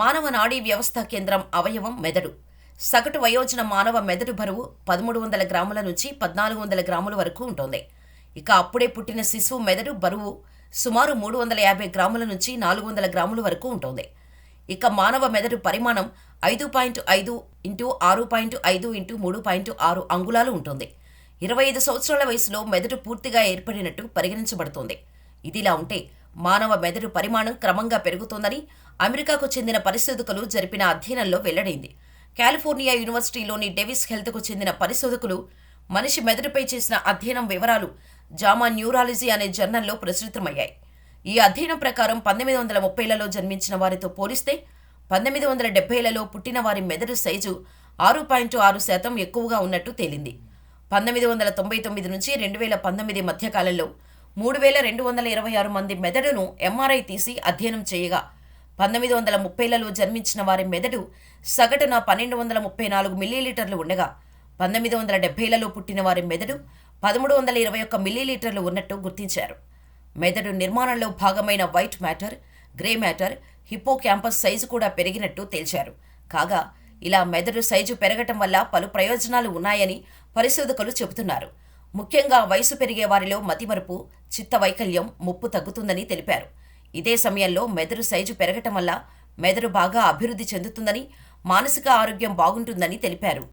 మానవ నాడీ వ్యవస్థ కేంద్రం అవయవం మెదడు. సగటు వయోజన మానవ మెదడు బరువు పదమూడు వందల గ్రాముల నుంచి పద్నాలుగు వందల గ్రాముల వరకు ఉంటుంది. ఇక అప్పుడే పుట్టిన శిశువు మెదడు బరువు సుమారు మూడు వందల యాభై గ్రాముల నుంచి నాలుగు వందల గ్రాముల వరకు ఉంటుంది. ఇక మానవ మెదడు పరిమాణం ఐదు పాయింట్ ఐదు ఇంటూ ఆరు పాయింట్ ఐదు ఇంటూ మూడు పాయింట్ ఆరు అంగుళాలు ఉంటుంది. ఇరవై ఐదు సంవత్సరాల వయసులో మెదడు పూర్తిగా ఏర్పడినట్టు పరిగణించబడుతోంది. ఇదిలా ఉంటే మానవ మెదడు పరిమాణం క్రమంగా పెరుగుతోందని అమెరికాకు చెందిన పరిశోధకులు జరిపిన అధ్యయనంలో వెల్లడైంది. కాలిఫోర్నియా యూనివర్సిటీలోని డెవిస్ హెల్త్కు చెందిన పరిశోధకులు మనిషి మెదడుపై చేసిన అధ్యయనం వివరాలు జామా న్యూరాలజీ అనే జర్నల్లో ప్రచురితమయ్యాయి. ఈ అధ్యయనం ప్రకారం పంతొమ్మిది వందల ముప్పైలలో జన్మించిన వారితో పోలిస్తే పంతొమ్మిది వందల డెబ్బైలలో పుట్టిన వారి మెదడు సైజు ఆరు పాయింట్ ఆరు శాతం ఎక్కువగా ఉన్నట్టు తేలింది. పంతొమ్మిది వందల తొంభై తొమ్మిది నుంచి రెండు వేల పంతొమ్మిది మధ్యకాలంలో మూడు వేల రెండు వందల ఇరవై ఆరు మంది మెదడును ఎంఆర్ఐ తీసి అధ్యయనం చేయగా పంతొమ్మిది వందల ముప్పైలలో జన్మించిన వారి మెదడు సగటున పన్నెండు వందల ముప్పై నాలుగు మిల్లీలీటర్లు ఉండగా పంతొమ్మిది వందల డెబ్బైలలో పుట్టిన వారి మెదడు పదమూడు వందల ఇరవై ఒక్క మిల్లీలీటర్లు ఉన్నట్టు గుర్తించారు. మెదడు నిర్మాణంలో భాగమైన white matter grey matter hippocampus size కూడా పెరిగినట్టు తేల్చారు. కాగా ఇలా మెదడు సైజు పెరగటం వల్ల పలు ప్రయోజనాలు ఉన్నాయని పరిశోధకులు చెబుతున్నారు. ముఖ్యంగా వయసు పెరిగే వారిలో మతిమరుపు చిత్త వైకల్యం ముప్పు తగ్గుతుందని తెలిపారు. ఇదే సమయంలో మెదడు సైజు పెరగటం వల్ల మెదడు బాగా అభివృద్ధి చెందుతుందని మానసిక ఆరోగ్యం బాగుంటుందని తెలిపారు.